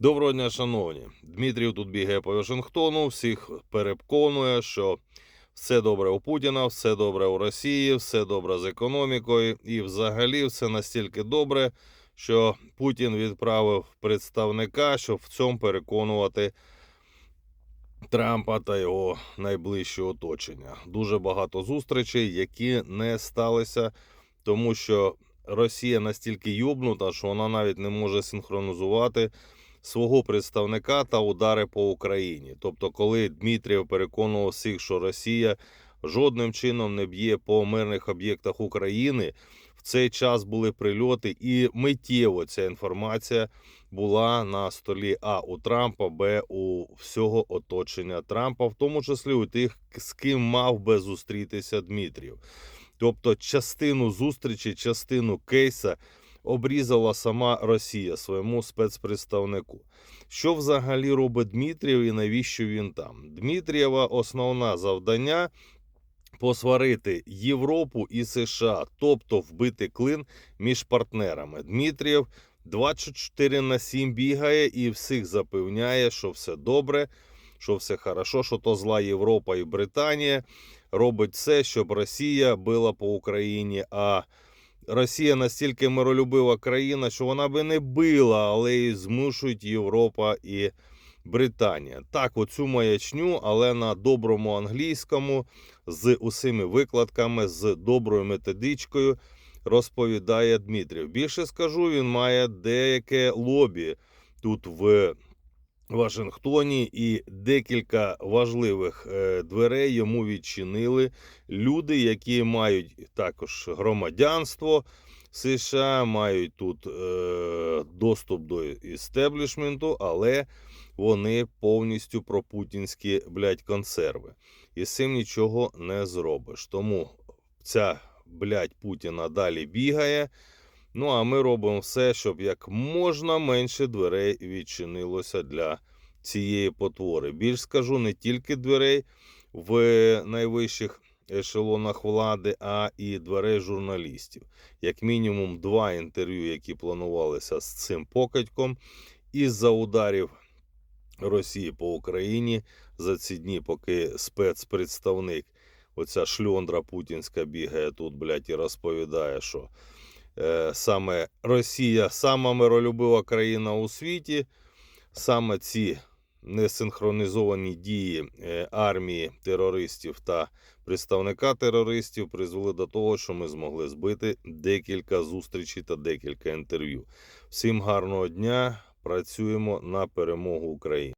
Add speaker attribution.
Speaker 1: Доброго дня, шановні. Дмитрів тут бігає по Вашингтону, всіх переконує, що все добре у Путіна, все добре у Росії, все добре з економікою, і взагалі все настільки добре, що Путін відправив представника, щоб в цьому переконувати Трампа та його найближче оточення. Дуже багато зустрічей, які не сталися, тому що Росія настільки юбнута, що вона навіть не може синхронізувати свого представника та удари по Україні. Тобто, коли Дмитрів переконував всіх, що Росія жодним чином не б'є по мирних об'єктах України, в цей час були прильоти, і миттєво ця інформація була на столі А у Трампа, Б у всього оточення Трампа, в тому числі у тих, з ким мав би зустрітися Дмитрів. Тобто, частину зустрічі, частину кейса обрізала сама Росія своєму спецпредставнику. Що взагалі робить Дмитрів і навіщо він там? Дмитрієва основне завдання посварити Європу і США, тобто вбити клин між партнерами. Дмитрієв 24 на 7 бігає і всіх запевняє, що все добре, що все хорошо, що то зла Європа і Британія робить все, щоб Росія била по Україні. А Росія настільки миролюбива країна, що вона би не била, але і змушують Європа і Британія. Так, оцю маячню, але на доброму англійському, з усіми викладками, з доброю методичкою розповідає Дмитрів. Більше скажу, він має деяке лобі тут в Вашингтоні, і декілька важливих е, дверей йому відчинили люди, які мають також громадянство США, мають тут е, доступ до істеблішменту, але вони повністю пропутінські блядь, консерви. І з цим нічого не зробиш. Тому ця блядь, Путіна далі бігає. Ну а ми робимо все, щоб як можна менше дверей відчинилося для цієї потвори. Більш скажу, не тільки дверей в найвищих ешелонах влади, а і дверей журналістів. Як мінімум, два інтерв'ю, які планувалися з цим покидьком, із-за ударів Росії по Україні за ці дні, поки спецпредставник, оця шльондра путінська бігає тут, блядь, і розповідає, що саме Росія сама миролюбива країна у світі, саме ці несинхронізовані дії е, армії терористів та представника терористів призвели до того, що ми змогли збити декілька зустрічей та декілька інтерв'ю. Всім гарного дня! Працюємо на перемогу України.